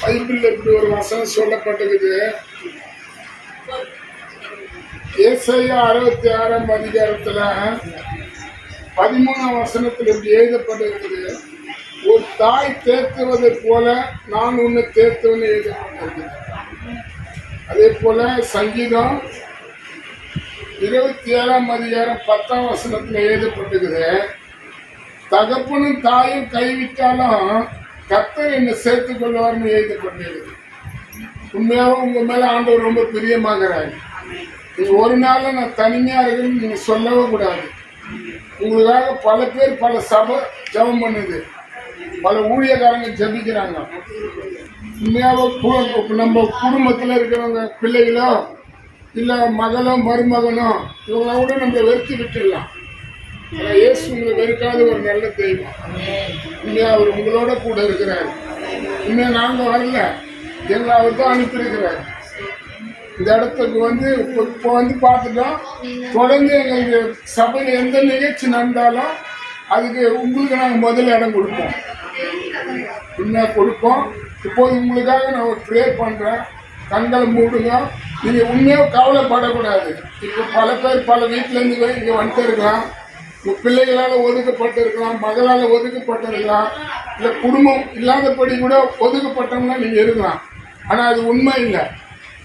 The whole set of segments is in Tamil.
பைபிள் இப்படி ஒரு வசனம் சொல்லப்பட்டிருக்குது. ஏசையா அறுபத்தி ஆறாம் அதிகாரத்துல பதிமூணாம் வசனத்தில் இப்படி எழுதப்பட்டிருக்குது. ஒரு தாய் தேர்த்துவதை போல நான் உன்னை தேர்த்துவன்னு எழுதப்பட்டிருக்குது. அதே போல சங்கீதம் இருபத்தி ஏழாம் அதிகாரம் பத்தாம் வசனத்தில் எழுதப்பட்டிருக்குது. தகப்பனும் தாயும் கைவிட்டாலும் கத்தர் என்னை சேர்த்துக் கொள்வார்னு கொண்டிருக்கு உண்மையாகவும் உங்க மேல ஆண்டவர் ரொம்ப பிரியமாகிறாரு. நீங்க ஒரு நாளில் நான் தனிமையா இருக்குன்னு நீங்க சொல்லவே கூடாது. உங்களுக்காக பல பேர் பல சபை ஜெபம் பண்ணுது. பல ஊழியக்காரங்க ஜெபிக்கிறாங்க. உண்மையாக நம்ம குடும்பத்தில் இருக்கிறவங்க பிள்ளைகளோ இல்லை மகளோ மருமகனோ இவங்கள கூட நம்ம வெறுத்து விட்டுடலாம். ஆனால் இயேசு உங்களை வெறுக்காத ஒரு நல்ல தெய்வம். உண்மையா அவர் உங்களோட கூட இருக்கிறார். உண்மையா நாங்கள் வரல. எங்களை அவர் தான் அனுப்பியிருக்கிறார். இந்த இடத்துக்கு வந்து இப்போ இப்போ வந்து பார்த்துட்டோம். தொடர்ந்து எங்களுக்கு சபையில் எந்த நிகழ்ச்சி நடந்தாலும் அதுக்கு உங்களுக்கு நாங்கள் முதல்ல இடம் கொடுப்போம். உண்மையாக கொடுப்போம். இப்போது உங்களுக்காக நான் ஒரு ப்ரே பண்ணுறேன் கண்களை மூடுங்க. நீங்கள் உண்மையாக கவலைப்படக்கூடாது. இப்போ பல பேர் பல வீட்டிலேருந்து இங்கே வந்துட்டு இருக்கலாம். பிள்ளைகளால் ஒதுக்கப்பட்டிருக்கலாம் மகளால் ஒதுக்கப்பட்டு இல்லை குடும்பம் இல்லாதபடி கூட ஒதுக்கப்பட்டோம்னா நீங்கள் இருக்கலாம். ஆனால் அது உண்மை இல்லை.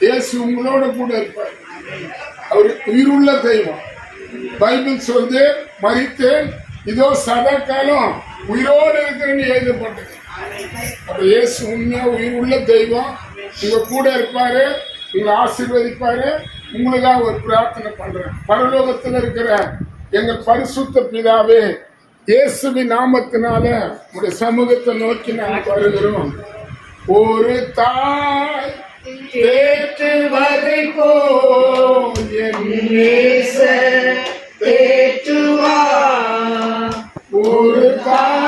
இயேசு உங்களோட கூட இருப்பார். அவர் உயிருள்ள தெய்வம். பைபிள் சொல்லுது மறித்தேன் இதோ சதா காலம் உயிரோடு இருக்கிறேன்னு எழுதப்பட்டது. அப்ப இயேசு உண்மையா உயிர் உள்ள தெய்வம்? உங்க கூட இருப்பாரு உங்களை ஆசீர்வதிப்பாரு. உங்களுக்காக ஒரு பிரார்த்தனை பண்றேன். பரலோகத்தில் இருக்கிற எங்க பரிசுத்த பிதாவே இயேசுவி நாமத்தினால உடைய சமூகத்தை நோக்கி நாங்கள் வருகிறோம். ஒரு தாய் தேற்றுவதை போல் என் ஒரு தாய்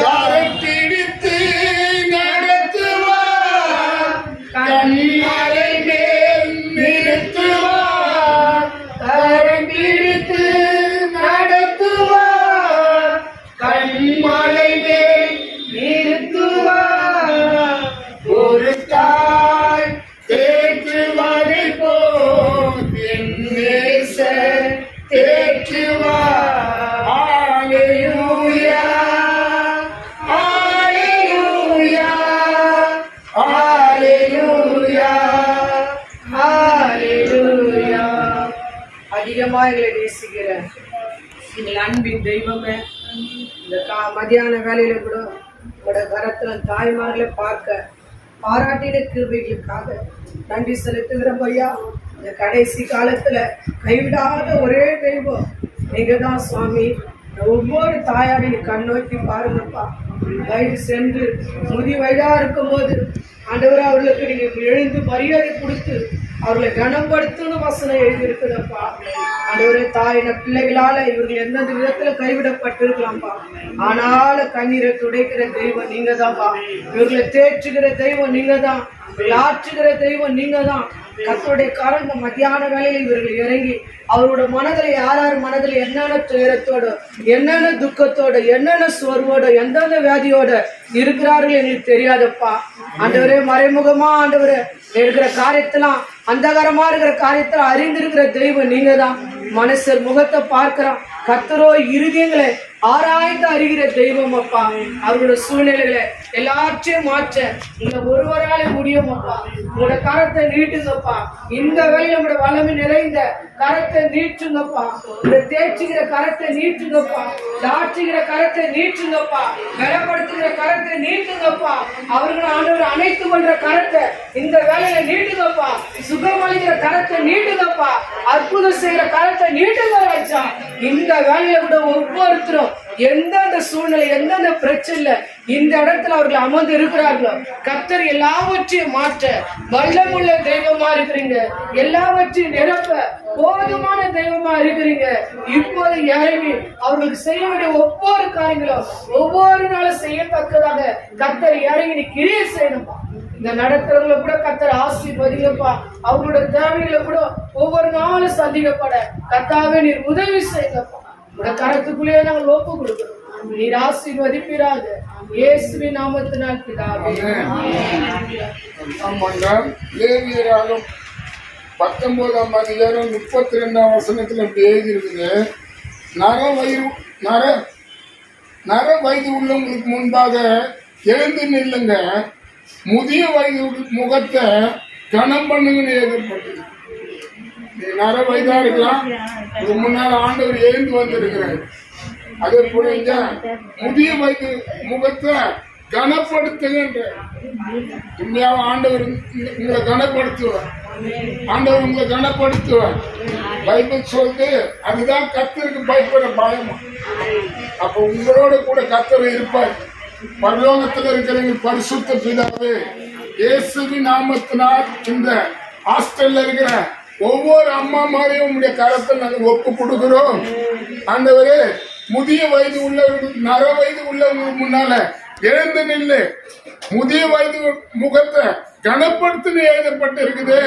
God அன்பின் இந்த கா மதியான வேலையில கூட உங்களோட கரத்துல தாய்மார்களை பார்க்க பாராட்டின கிருபைகளுக்காக நன்றி செலுத்துகிறோம் ஐயா. இந்த கடைசி காலத்துல கைவிடாத ஒரே தெய்வம் நீங்க தான் சுவாமி ஒவ்வொரு தாயாரையும் கண் நோக்கி பாருங்கப்பா. வயது சென்று முதி வயதா இருக்கும்போது ஆண்டவர் அவர்களுக்கு நீங்க எழுந்து மரியாதை கொடுத்து அவர்களை கனப்படுத்தணும் வசனம் எழுதியிருக்கிறப்பா. ஆண்டவரே தாயின பிள்ளைகளால இவர்கள் எந்தெந்த விதத்துல கைவிடப்பட்டிருக்கலாம்ப்பா. ஆனாலும் கண்ணீரை துடைக்கிற தெய்வம் நீங்க தான்ப்பா இவர்களை தேற்றுகிற தெய்வம் நீங்க தான் இவர்களை ஆற்றுகிற தெய்வம் நீங்க தான் கத்தருடைய காரங்க மத்தியான வேலையில் இவர்கள் இறங்கி அவரோட மனதில் யார் யார் மனதில் என்னென்ன துயரத்தோட என்னென்ன துக்கத்தோட என்னென்ன சோர்வோட எந்தெந்த வியாதியோட இருக்கிறார்கள் எங்களுக்கு தெரியாதப்பா. ஆண்டவரே மறைமுகமா ஆண்டவரே இருக்கிற காரியத்தெல்லாம் அந்தகரமா இருக்கிற காரியத்தில் அறிந்திருக்கிற தெய்வம் நீங்க தான் மனுஷர் முகத்தை பார்க்கிறோம் கத்தரோ இருதயங்களை ஆராய்ந்து அறிகிற தெய்வம் அப்பா. அவரோட சூழ்நிலைகளை எல்லாத்தையும் மாற்ற இந்த ஒருவராலே முடியும் அப்பா. உங்களோட கரத்தை நீட்டுங்கப்பா. இந்த வேலையில உங்களோட வல்லமை நிறைந்த கரத்தை நீட்டுங்கப்பா. இந்த தேய்ச்சுகிற கரத்தை நீட்டுங்கப்பா. தாட்சிகிற கரத்தை நீட்டுங்கப்பா. பலப்படுத்துகிற கரத்தை நீட்டுங்கப்பா. அவர்கள் ஆண்டவர் அனைத்து பண்ற கரத்தை இந்த வேலையில நீட்டுங்கப்பா. சுகமளிக்கிற கரத்தை நீட்டுங்கப்பா. அற்புதம் செய்யற கரத்தை நீட்டுங்க ராஜா. இந்த வேலையில கூட ஒவ்வொருத்தரும் எந்தெந்த சூழ்நிலை எந்தெந்த பிரச்சனை இந்த இடத்துல அவர்கள் அமர்ந்து இருக்கிறார்களோ? கத்தர் எல்லாவற்றையும் மாற்ற வல்லமுள்ள தெய்வமா இருக்கிறீங்க. எல்லாவற்றையும் நிரப்ப போதுமான தெய்வமா இருக்கிறீங்க. இப்போது இறங்கி அவர்களுக்கு செய்ய வேண்டிய ஒவ்வொரு காரியங்களும் ஒவ்வொரு நாளும் செய்யத்தக்கதாக கத்தர் இறங்கி நீ கிரியை செய்யணுமா இந்த நடத்துறவங்களை கூட கத்தர் ஆசீர்வதிங்கப்பா. அவங்களோட தேவைகளை கூட ஒவ்வொரு நாளும் சந்திக்கப்பட கத்தாவே நீர் உதவி செய்யுங்கப்பா. உங்களோட கரத்துக்குள்ளேயே நாங்கள் ஒப்பு கொடுக்கிறோம். நீர் ஆசீர்வதிப்பீராக. இயேசுவின் நாமத்தினால் பிதாவே. ஆமாங்க. பத்தொன்பதாம் அதிகாரம் முப்பத்தி ரெண்டாம் வசனத்துல இப்படி எழுதியிருக்குது. நர வயிறு நர நர வயது உள்ளவங்களுக்கு முன்பாக எழுந்து நில்லுங்க. முதிய வயது முகத்தை கனம் பண்ணுங்கன்னு எழுதப்பட்டது நர வயதா இருக்கலாம். இதுக்கு முன்னால் ஆண்டவர் எழுந்து வந்திருக்கிறார். அதே போல இங்க முதிய வயது முகத்தை கனப்படுத்துகின்ற உண்மையாக ஆண்டவர் உங்க- உங்களை கனப்படுத்துவார். ஆண்டவர் உங்களை கனப்படுத்துவார். பைபிள் சொல்லுது அதுதான் கத்தருக்கு பயப்பட பயமா அப்ப உங்களோட கூட கத்தர் இருப்பார். பரலோகத்தில் இருக்கிறவங்க பரிசுத்த பிதாவே இயேசுவின் நாமத்தினால் இந்த ஹாஸ்டல்ல இருக்கிற ஒவ்வொரு அம்மா மாதிரியும் உங்களுடைய கரத்தில் நாங்கள் ஒப்பு கொடுக்கிறோம். ஆண்டவரே முதிய வயது உள்ளவர்கள் நர வயது உள்ளவங்களுக்கு முன்னால எழுந்து நில்லு. முதிய வயது முகத்தை கனப்படுத்தின எழுதப்பட்டு இருக்குது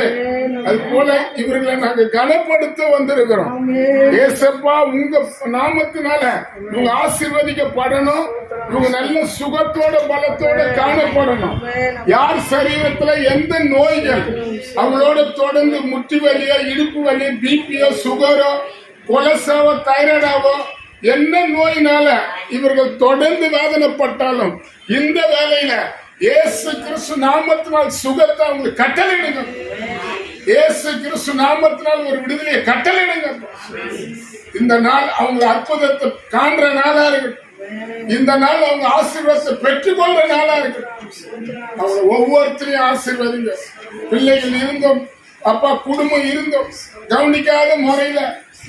அது போல இவர்களை நாங்க கனப்படுத்த வந்திருக்கிறோம். ஏசப்பா உங்க நாமத்தினால இவங்க ஆசீர்வதிக்கப்படணும். இவங்க நல்ல சுகத்தோட பலத்தோட காணப்படணும். யார் சரீரத்துல எந்த நோய்கள் அவங்களோட தொடர்ந்து முட்டி வலியோ இடுப்பு வலி பிபியோ சுகரோ கொலஸ்ட்ராவோ தைராய்டாவோ என்ன நோயினால இவர்கள் தொடர்ந்து வேதனைப்பட்டாலும் இந்த வேலையில இயேசு கிறிஸ்து நாமத்தினால் சுகத்தை அவங்க கட்டளையிடுங்க. இயேசு கிறிஸ்து நாமத்தினால் ஒரு விடுதலையை கட்டளையிடுங்க. இந்த நாள் அவங்க அற்புதத்தை காண்ற நாளா இருக்கட்டும் இந்த நாள் அவங்க ஆசீர்வாதத்தை பெற்றுக்கொள்ற நாளா இருக்கட்டும் அவங்க ஒவ்வொருத்தரையும் ஆசீர்வதிங்க. பிள்ளைகள் இருந்தோம். அப்பா குடும்பம் இருந்தோம். கவனிக்காத முறையில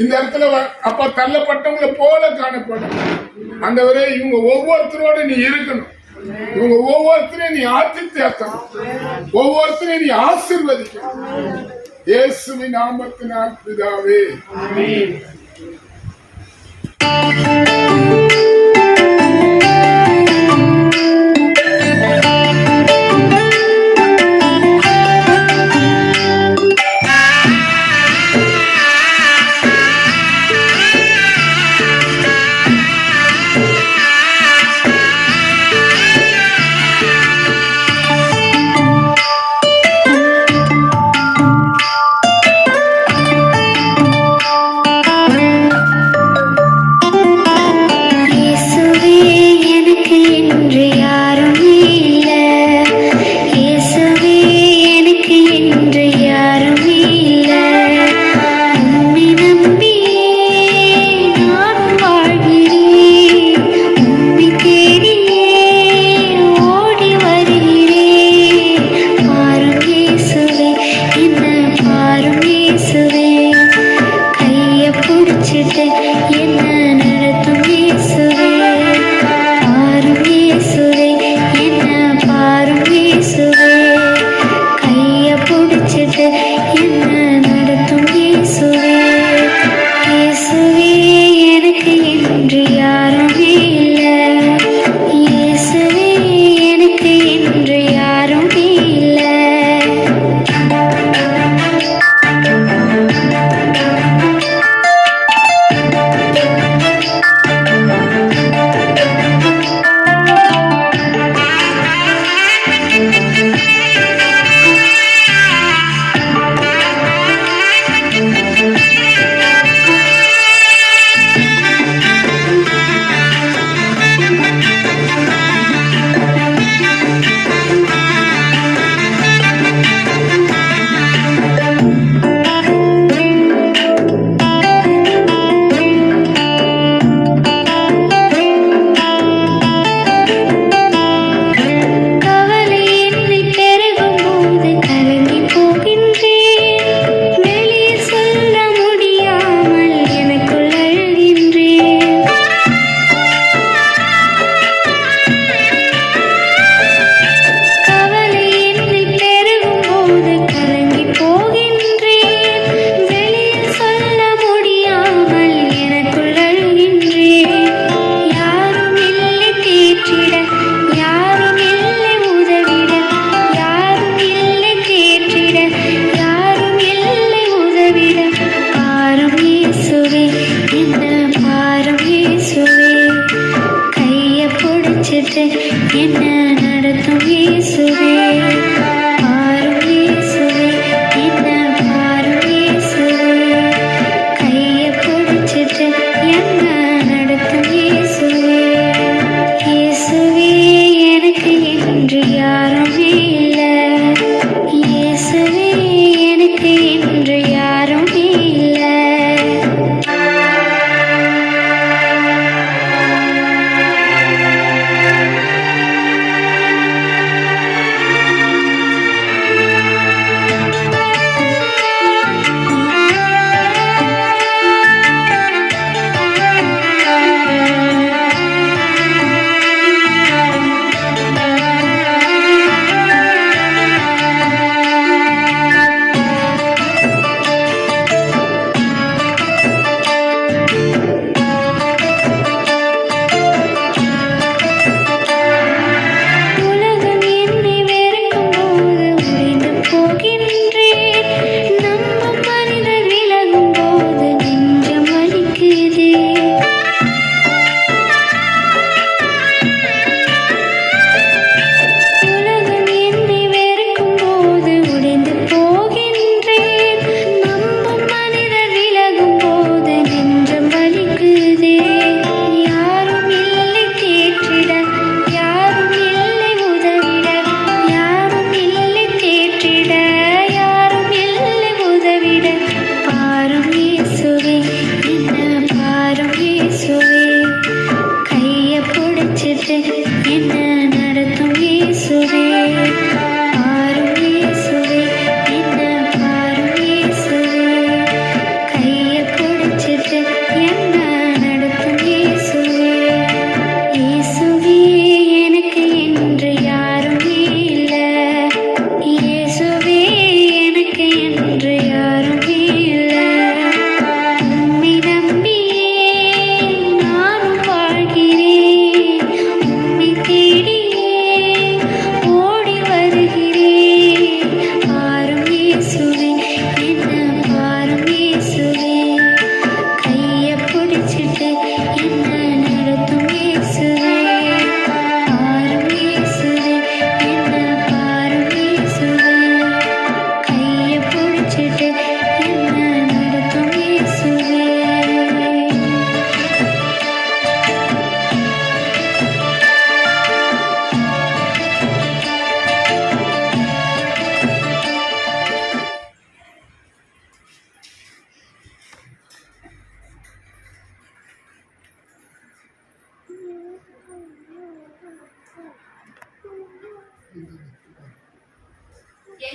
இந்த இடத்துல அப்ப அப்பா தள்ளப்பட்டவங்களை போல காணப்படும். ஆண்டவரே இவங்க ஒவ்வொருத்தரோட நீ இருக்கணும். இவங்க ஒவ்வொருத்தரையும் நீ ஆத்தி தேத்தணும் ஒவ்வொருத்தரையும் நீ ஆசிர்வதிக்கணும். இயேசுவி நாமத்தினால் பிதாவே.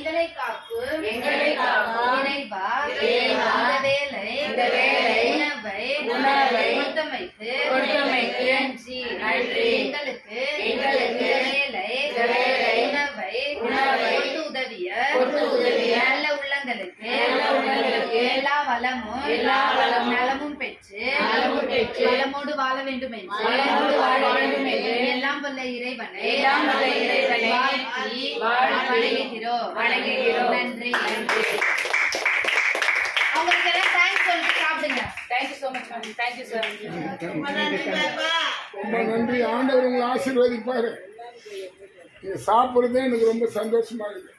எங்களை காப்பு எங்களை காப்பு இந்த வேலை இந்த வேலை உணவை உணவை ஒத்தமைக்கு ஒத்தமைக்கு நன்றி. நன்றி. எங்களுக்கு எங்களுக்கு வேலை இந்த வேலை உணவை உணவை ஒத்து உதவிய ஒத்து உதவிய நல்ல உள்ளங்களுக்கு எல்லா வளமும் எல்லா வளமும் வாழ வேண்டும் என்று வளமோடு வாழ வேண்டும் என்று எல்லாம் வல்ல இறைவனை எல்லாம் வல்ல இறைவனை வாழ்த்தி வணங்குகிறோம். வணங்குகிறோம். நன்றி. அவங்களுக்கு எல்லாம் தேங்க்ஸ் சொல்லிட்டு சாப்பிடுங்க. Thank you so much ma'am thank you sir ரொம்ப நன்றி. ஆண்டவர் உங்களை ஆசீர்வதிப்பாரு. நீங்க சாப்பிடுறதே எனக்கு ரொம்ப சந்தோஷமா இருக்கு.